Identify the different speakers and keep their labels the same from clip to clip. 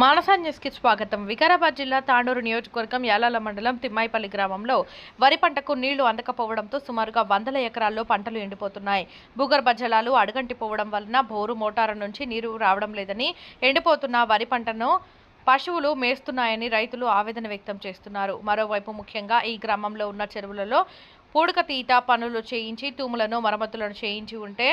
Speaker 1: మానసా న్యూస్కి స్వాగతం. వికారాబాద్ జిల్లా తాండూరు నియోజకవర్గం యాలాల మండలం తిమ్మాయిపల్లి గ్రామంలో వరి పంటకు నీళ్ళు అందకపోవడంతో సుమారుగా వందల ఎకరాల్లో పంటలు ఎండిపోతున్నాయి. భూగర్భ జలాలు అడుగంటిపోవడం వలన బోరు మోటారు నుంచి నీరు రావడం లేదని ఎండిపోతున్న వరి పంటను పశువులు మేస్తున్నాయని రైతులు ఆవేదన వ్యక్తం చేస్తున్నారు. మరోవైపు ముఖ్యంగా ఈ గ్రామంలో ఉన్న చెరువులలో పూడక తీత పనులు చేయించి తూములను మరమ్మతులను చేయించి ఉంటే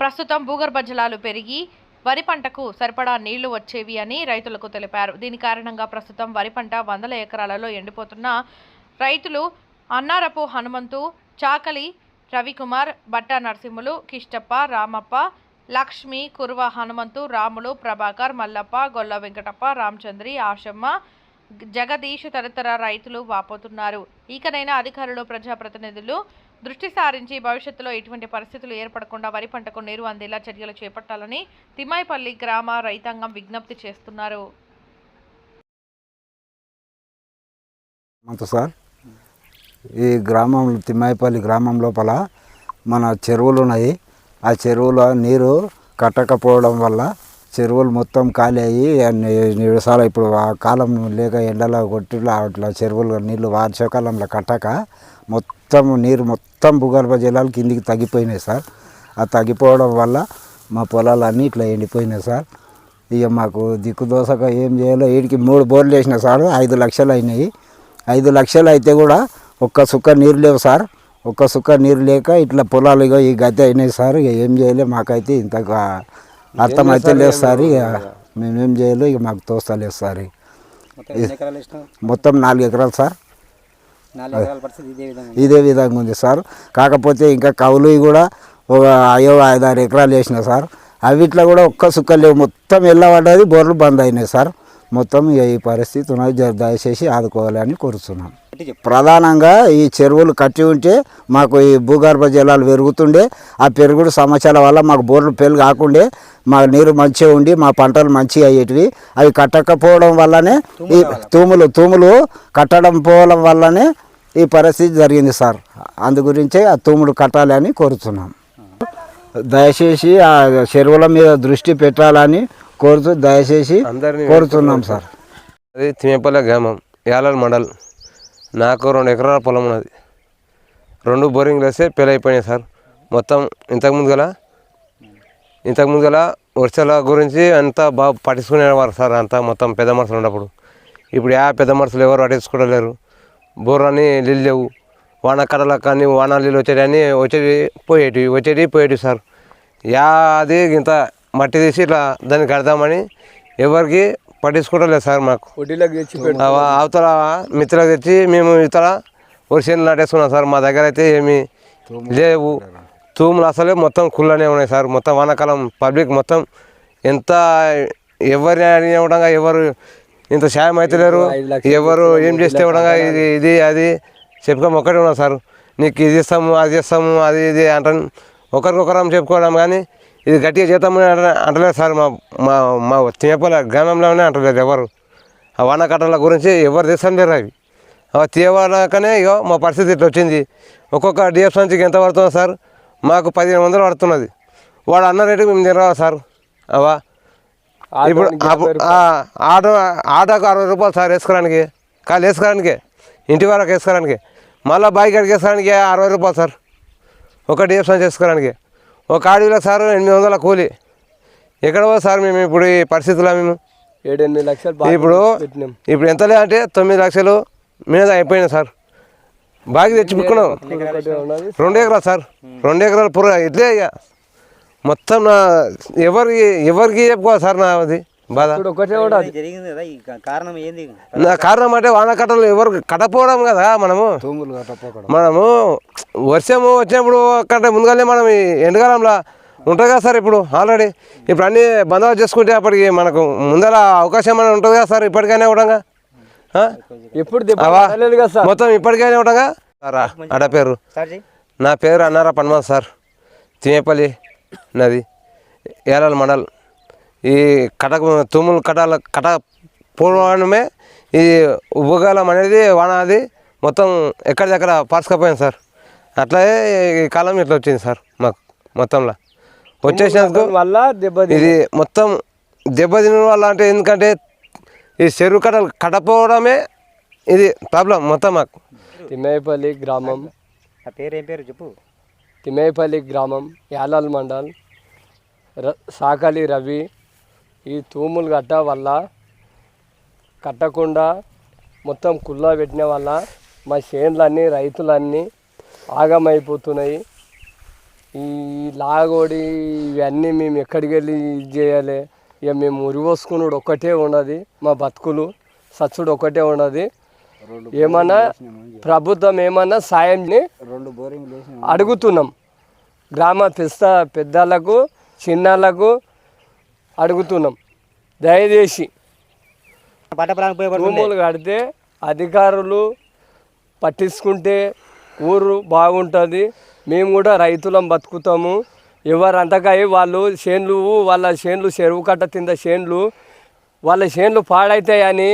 Speaker 1: ప్రస్తుతం భూగర్భ జలాలు పెరిగి వరి పంటకు సరిపడా నీళ్ళు వచ్చేవి అని రైతులకు తెలిపారు. దీని కారణంగా ప్రస్తుతం వరి పంట వందల ఎకరాలలో ఎండిపోతున్న రైతులు అన్నారపు హనుమంతు చాకలి రవికుమార్ బట్టా నరసింహులు కిష్టప్ప రామప్ప లక్ష్మి కురువ హనుమంతు రాములు ప్రభాకర్ మల్లప్ప గొల్ల వెంకటప్ప రామచంద్రి ఆశమ్మ జగదీష్ తదితర రైతులు వాపోతున్నారు. ఇకనైనా అధికారులు ప్రజాప్రతినిధులు దృష్టి సారించి భవిష్యత్తులో ఎటువంటి పరిస్థితులు ఏర్పడకుండా వరి పంటకు నీరు అందేలా చర్యలు చేపట్టాలని తిమ్మాయిపల్లి గ్రామ రైతాంగం విజ్ఞప్తి చేస్తున్నారు.
Speaker 2: సార్. ఈ గ్రామం తిమ్మాయిపల్లి గ్రామం లోపల మన చెరువులు ఉన్నాయి. ఆ చెరువులో నీరు కట్టకపోవడం వల్ల చెరువులు మొత్తం ఖాళీ అయ్యి నివసాల ఇప్పుడు ఆ కాలం లేక ఎండలో కొట్టి అట్లా చెరువులు నీళ్ళు వర్షాకాలంలో కట్టక మొత్తం నీరు మొత్తం భూగర్భ జలాలు కిందికి తగ్గిపోయినాయి సార్. ఆ తగ్గిపోవడం వల్ల మా పొలాలన్నీ ఇట్లా ఎండిపోయినాయి సార్. ఇక మాకు దిక్కు దోసక ఏం చేయాలో వీడికి మూడు బోర్లు వేసిన సార్ ఐదు లక్షలు అయినాయి. ఐదు లక్షలు అయితే కూడా ఒక్క సుక్క నీరు లేవు సార్. ఒక్క సుక్క నీరు లేక ఇట్లా పొలాలు ఇగో ఈ గతి అయినాయి సార్. ఇక ఏం చేయలే మాకైతే ఇంత అర్థమైతే లేదు సార్. ఇక మేమేం చేయాలో ఇక మాకు తోస్తలేదు సార్. ఇక.
Speaker 3: మొత్తం
Speaker 2: మొత్తం నాలుగు ఎకరాలు సార్.
Speaker 3: ఇదే విధంగా ఉంది.
Speaker 2: సార్. కాకపోతే ఇంకా కవులు కూడా ఒక అయ్యో ఐదారు ఎకరాలు వేసిన సార్. అవిట్లో కూడా ఒక్క సుక్క లేవు. మొత్తం వెళ్ళబడ్డది బోర్లు బంద్ అయినాయి సార్. మొత్తం ఈ పరిస్థితి దయచేసి ఆదుకోవాలని కోరుతున్నాం ప్రధానంగా ఈ చెరువులు కట్టి ఉంటే మాకు ఈ భూగర్భ జలాలు పెరుగుతుండే. ఆ పెరుగుడు సమస్యల వల్ల మాకు బోర్లు పెళ్ళి కాకుండే మా నీరు మంచిగా ఉండి మా పంటలు మంచిగా అయ్యేటివి. అవి కట్టకపోవడం వల్లనే ఈ తూములు తూములు కట్టడం పోవడం వల్లనే ఈ పరిస్థితి జరిగింది సార్. అందు గురించే ఆ తూములు కట్టాలి అని కోరుతున్నాం. దయచేసి ఆ చెరువుల మీద దృష్టి పెట్టాలని కోరుతూ దయచేసి
Speaker 4: అందరినీ
Speaker 2: కోరుతున్నాం సార్.
Speaker 4: అది తిమ్మపల్లె గ్రామం యాలాల్ మండల్. నాకు రెండు ఎకరాల పొలం ఉన్నది. రెండు బోరింగ్లు వేస్తే పెళ్ళి అయిపోయినాయి సార్. మొత్తం ఇంతకుముందు గల ఇంతకుముందు గల వర్షాల గురించి అంతా బాగా పట్టించుకునేవారు సార్. అంతా మొత్తం పెద్ద మనుషులు ఉన్నప్పుడు. ఇప్పుడు యా పెద్ద మనుషులు ఎవరు పట్టించుకోవలేరు బోర్లని నీళ్ళు లేవు వానకడలకు కానీ వాన నీళ్ళు వచ్చేటి వచ్చేటి పోయేటివి వచ్చేటివి పోయేటివి సార్. యా అది ఇంత మట్టి తీసి ఇట్లా దాన్ని కడదామని ఎవరికి పట్టించుకోవట్లేదు సార్ మాకు. అవతల మిత్రులకు తెచ్చి మేము ఇతర వరిసేను నాటేసుకున్నాం సార్. మా దగ్గర అయితే ఏమి లేవు. తూములు అసలే మొత్తం కుళ్ళనే ఉన్నాయి సార్. మొత్తం వానాకాలం పబ్లిక్ మొత్తం ఎంత ఎవరిని అడిగిన కూడా ఎవరు ఇంత సాయం అయితే లేరు
Speaker 5: ఐదు లక్షలు
Speaker 4: ఎవరు ఏం చేస్తే కూడా ఇది ఇది అది. చెప్పుకోము ఒకటే ఉన్నాం సార్. నీకు ఇది ఇస్తాము అది ఇస్తాము అది ఇది అంటాను. ఒకరికొకరం చెప్పుకోవడం కానీ ఇది గట్టిగా చేద్దామని అంట- అంటలేదు సార్ మా మా మా తిమ్మపల్లి గ్రామంలోనే అంటలేదు ఎవరు. ఆ వానకట్టల గురించి ఎవరు తీస్తాను లేరు అవి. అవి తీయవాలకనే ఇగో మా పరిస్థితి ఇట్లా వచ్చింది. ఒక్కొక్క డిఎఫ్ నుంచి ఎంత పడుతుంది సార్? మాకు పదిహేను వందలు పడుతున్నది. వాడు అన్న రేటుకి మేము తిరగాలి సార్. అవా? ఇప్పుడు ఆటో ఆటోకు అరవై రూపాయలు సార్ వేసుకోవడానికి. కాలు వేసుకోవడానికి. ఇంటి వరకు వేసుకోవడానికి. మళ్ళీ బైక్ అడిగి వేసుకోవడానికి అరవై రూపాయలు సార్. ఒక డిఎఫ్ సంచి వేసుకోవడానికి ఒక ఆడిలో సార్ ఎనిమిది వందల కూలి. ఎక్కడ పోదు సార్ మేము ఇప్పుడు ఈ పరిస్థితుల్లో మేము?
Speaker 5: ఏడెనిమిది లక్షలు
Speaker 4: ఇప్పుడు ఇప్పుడు ఎంత అంటే తొమ్మిది లక్షలు మీద అయిపోయినాయి సార్. బాగా
Speaker 5: ఉన్నది.
Speaker 4: రెండు ఎకరాలు సార్. రెండు ఎకరాలు పుర ఇట్లే ఇక. మొత్తం నా ఎవరికి ఎవరికి చెప్పుకోవాలి సార్ నా అది బాధ
Speaker 5: ఒకటే కూడా
Speaker 3: జరిగింది కదా ఈ కారణం ఏంది?
Speaker 4: నా కారణం అంటే వానకట్టలు ఎవరు కట్టపోవడం కదా మనము.
Speaker 2: తూములు
Speaker 4: మనము వర్షము వచ్చినప్పుడు కంటే ముందుగానే మనం ఈ ఎండకాలంలో ఉంటుంది కదా సార్ ఇప్పుడు ఆల్రెడీ. ఇప్పుడు అన్నీ బందోబస్తు చేసుకుంటే అప్పటికి మనకు ముందర అవకాశం అనేది ఉంటుంది కదా సార్ ఇప్పటికైనా ఇవ్వడంగా
Speaker 5: ఎప్పుడు
Speaker 4: మొత్తం ఇప్పటికైనా ఇవ్వడంగా సారా అడ పేరు? నా పేరు అన్నారా పన్మన్ సార్. తినేపల్లి. నది ఏలాల మండల్. ఈ కటక తుమ్ములు కటాల కట పూర్వమే ఈ ఉపకాలం అనేది వాన అది మొత్తం ఎక్కడిదక్కడ పార్సుకపోయింది సార్. అట్లాగే ఈ కాలం ఇట్లా వచ్చింది సార్ మాకు మొత్తంలో. వచ్చేసినందుకు
Speaker 5: వల్ల దెబ్బ
Speaker 4: ఇది మొత్తం దెబ్బతిన వల్ల అంటే ఎందుకంటే ఈ చెరువు కట్టలు కట్టపోవడమే ఇది ప్రాబ్లం మొత్తం మాకు.
Speaker 5: తిమ్మేపల్లి గ్రామం.
Speaker 3: ఆ పేరు ఏం పేరు చెప్పు?
Speaker 5: తిమ్మేపల్లి గ్రామం యాలాల్ మండల్ ర సాకలి రవి. ఈ తూములు గట్ట వల్ల కట్టకుండా మొత్తం కుల్లా పెట్టిన వల్ల మా చేనులన్నీ రైతులన్నీ ఆగమైపోతున్నాయి. ఈ లాగోడి ఇవన్నీ మేము ఎక్కడికి వెళ్ళి ఇది చేయాలి? ఇక మేము ఉరివోసుకున్నాడు ఒక్కటే ఉన్నది మా బతుకులు సచ్చుడు ఒక్కటే ఉన్నది. ఏమన్నా ప్రభుత్వం ఏమన్నా సాయంని
Speaker 2: రెండు బోరింగ్లు వేసి
Speaker 5: అడుగుతున్నాం. గ్రామ పెద్ద పెద్దలకు చిన్నలకు అడుగుతున్నాం. దయచేసి భూములు కడితే అధికారులు పట్టించుకుంటే ఊరు బాగుంటుంది. మేము కూడా రైతులం బతుకుతాము. ఎవరు అంతకాయ వాళ్ళు చేన్లు వాళ్ళ చేన్లు చెరువు కట్ట కింద చేన్లు వాళ్ళ చేన్లు పాడైతాయని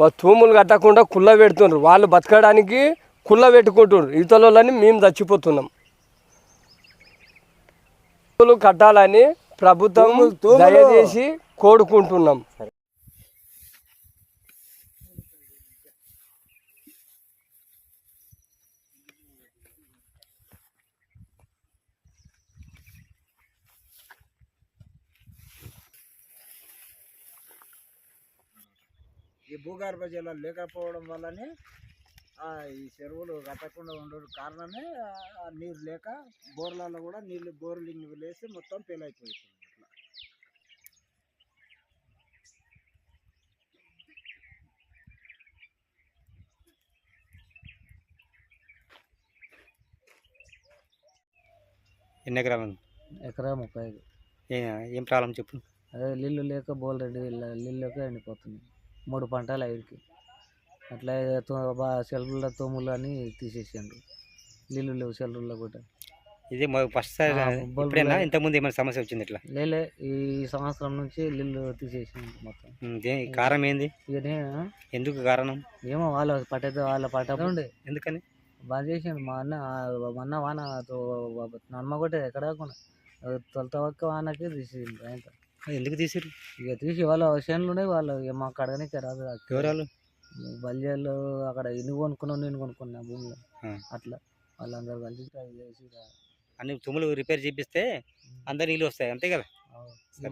Speaker 5: తూములు కట్టకుండా కుల్ల పెడుతున్నారు వాళ్ళు బతకడానికి కుల్ల పెట్టుకుంటున్నారు ఇతరులని మేము చచ్చిపోతున్నాం. కట్టాలని ప్రభుత్వం. దయచేసి కోరుకుంటున్నాం.
Speaker 2: ఈ భూగర్భ జలాలు లేకపోవడం వల్లనే ఆ, ఈ చెరువులు కట్టకుండా ఉండడం కారణమే ఆ నీరు లేక బోర్లలో కూడా నీళ్ళు బోర్లింగ్ వేసి మొత్తం ఫెయిల్ అయిపోతుంది అట్లా
Speaker 3: ఎన్ని ఎకరాలు?
Speaker 6: ఎకరా ముప్పై ఐదు.
Speaker 3: ఏ- ప్రాబ్లం చెప్పు.
Speaker 6: అదే నీళ్ళు లేక బోల్ రెడ్డి నీళ్ళు లేక ఎండిపోతుంది మూడు పంటలు ఐదుకి అట్లా సెల్లుల తోములు అని తీసేసిండ్రు. నీళ్ళు లేవు సెల్లుల్లో కూడా.
Speaker 3: ఇది ఫస్ట్ ఇప్పుడైనా? ఇంతకుముందు ఏమైనా సమస్య వచ్చింది ఇట్లా?
Speaker 6: లేలే ఈ సంవత్సరం నుంచి నీళ్ళు తీసేసిండ్రు మొత్తం.
Speaker 3: కారణం ఏంది? ఎందుకు కారణం?
Speaker 6: ఏమో వాళ్ళ పట్టేది వాళ్ళ పట్ట
Speaker 3: ఎందుకని?
Speaker 6: బంద్ చేసిండు మా అన్న ఆ మొన్న వాన నన్మ కొట్టే ఎక్కడ కాకుండా. తొలత ఒక్క వానకి తీసిండ్రు ఆయన
Speaker 3: ఎందుకు తీసిరు
Speaker 6: ఇక తీసి వాళ్ళ చేనులు ఉన్నాయి వాళ్ళు ఇక మాకు అడగనికే రాదు
Speaker 3: వివరాలు
Speaker 6: బల్యాలు అక్కడ ఇన్ని కొనుక్కున్నావు నేను కొనుక్కున్నా భూమిలో. అట్లా వాళ్ళందరూ కలిసి
Speaker 3: అన్ని తుమ్ములు రిపేర్ చేపిస్తే అందరు నీళ్ళు వస్తాయి అంతే కదా.